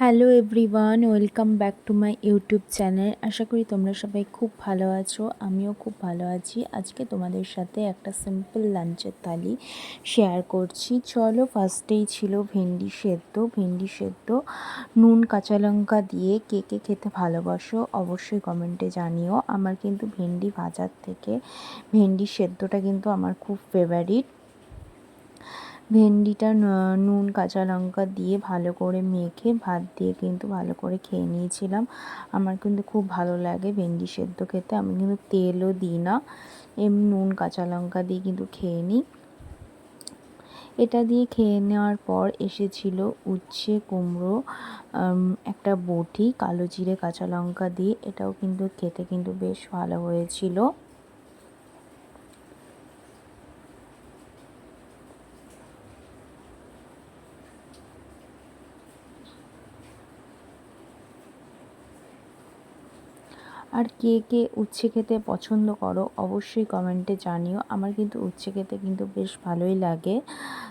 Hello everyone, welcome back to my YouTube channel. আশা করি তোমরা সবাই খুব ভালো আছো, আমিও খুব ভালো আছি। আজকে তোমাদের সাথে একটা সিম্পল লাঞ্চের থালি শেয়ার করছি। চলো ফার্স্টেই ছিল ভেন্ডি সেদ্ধ। ভেন্ডি সেদ্ধ, নুন, কাঁচা লঙ্কা দিয়ে কে কে খেতে ভালোবাসো অবশ্যই কমেন্টে জানিও। আমার কিন্তু ভেন্ডি ভাজার থেকে ভেন্ডি সেদ্ধটা কিন্তু আমার খুব ফেভারিট ভেন্ডিটা নুন, কাঁচা লঙ্কা দিয়ে ভালো করে মেখে, ভাত দিয়ে কিন্তু ভালো করে খেয়ে নিয়েছিলাম। আমার কিন্তু খুব ভালো লাগে ভেন্ডি সেদ্ধ খেতে। আমি কিন্তু তেলও দিই না। এমনি নুন, কাঁচা লঙ্কা দিয়ে কিন্তু খেয়ে নিই। এটা দিয়ে খেয়ে নেওয়ার পর এসেছিল উচ্ছে, কুমড়ো একটা বটি, কালো জিরে, কাঁচা লঙ্কা দিয়ে। এটাও কিন্তু খেতে কিন্তু বেশ ভালো হয়েছিল। আর কে কে উচ্ছে খেতে পছন্দ করো অবশ্যই কমেন্টে জানিও। আমার কিন্তু উচ্ছে খেতে কিন্তু বেশ ভালোই লাগে।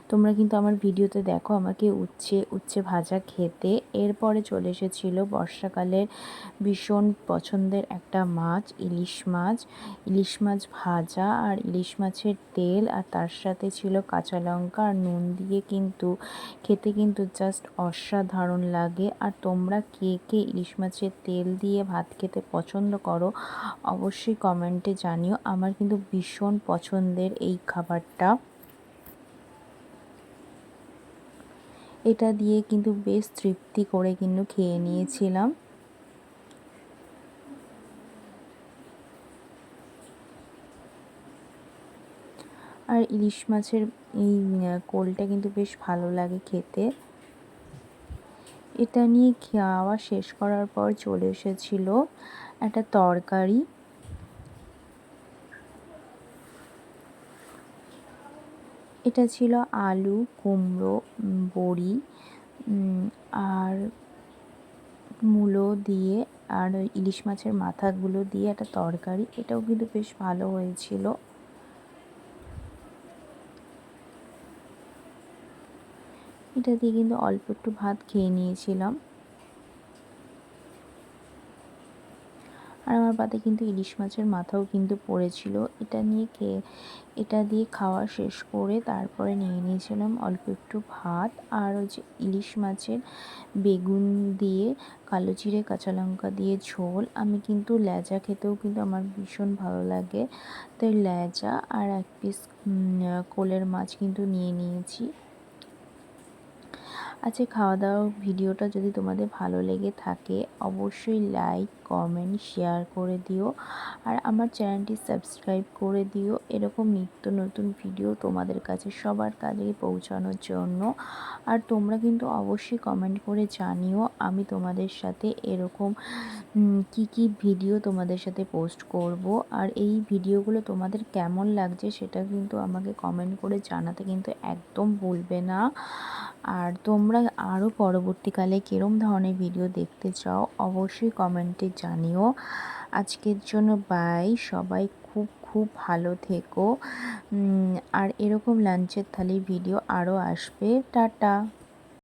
তোমরা কিন্তু আমার ভিডিওতে দেখো আমাকে উচ্ছে উচ্ছে ভাজা খেতে। এরপরে চলে এসেছিল বর্ষাকালের ভীষণ পছন্দের একটা মাছ, ইলিশ মাছ। ইলিশ মাছ ভাজা আর ইলিশ মাছের তেল আর তার সাথে ছিল কাঁচা লঙ্কা আর নুন দিয়ে কিন্তু খেতে কিন্তু জাস্ট অসাধারণ লাগে। আর তোমরা কে কে ইলিশ মাছের তেল দিয়ে ভাত খেতে পছন্দ করো, অবশ্যই কমেন্টে জানিও। আমার কিন্তু ভীষণ পছন্দের এই খাবারটা। এটা দিয়ে কিন্তু বেশ তৃপ্তি করে কিন্তু খেয়ে নিয়েছিলাম। আর ইলিশ মাছের এই কোলটা কিন্তু বেশ ভালো লাগে খেতে। এটা নিয়ে খাওয়া শেষ করার পর চলে এসেছিল। একটা তরকারি। এটা ছিল আলু, কুমড়ো বড়ি আর মূলো দিয়ে আর ইলিশ মাছের মাথাগুলো দিয়ে একটা তরকারি। এটাও কিন্তু বেশ ভালো হয়েছিল। এটা দিয়ে কিন্তু অল্প একটু ভাত খেয়ে নিয়েছিলাম। আর আমার পাতে কিন্তু ইলিশ মাছের মাথাও কিন্তু পড়েছিল। এটা নিয়ে খেয়ে এটা দিয়ে খাওয়া শেষ করে তারপরে নিয়ে নিয়েছিলাম অল্প একটু ভাত আর ওই যে ইলিশ মাছের বেগুন দিয়ে, কালো জিরে, কাঁচা লঙ্কা দিয়ে ঝোল। আমি কিন্তু ল্যাজা খেতেও কিন্তু আমার ভীষণ ভালো লাগে। তাই ল্যাজা আর এক পিস কোলের মাছ কিন্তু নিয়ে নিয়েছি। আজকে খাওয়া দাওয়া ভিডিওটা যদি তোমাদের ভালো লেগে থাকে, অবশ্যই লাইক কমেন্ট শেয়ার করে দিও। আর আমার চ্যানেলটি সাবস্ক্রাইব করে দিও। এরকম নিত্য নতুন ভিডিও তোমাদের কাছে সবার কাছে পৌঁছানোর জন্য। আর তোমরা কিন্তু অবশ্যই কমেন্ট করে জানিও, আমি তোমাদের সাথে এরকম কি কি ভিডিও তোমাদের সাথে পোস্ট করব। আর এই ভিডিওগুলো তোমাদের কেমন লাগছে সেটা কিন্তু আমাকে কমেন্ট করে জানাতে কিন্তু একদম ভুলবে না। আর তোমরা আরও পরবর্তীকালে কীরম ধরনের ভিডিও দেখতে চাও, অবশ্যই কমেন্টে জানিও। আজকের জন্য বাই সবাই খুব খুব ভালো থেকো। আর এরকম লাঞ্চের থালির ভিডিও আরও আসবে। টাটা!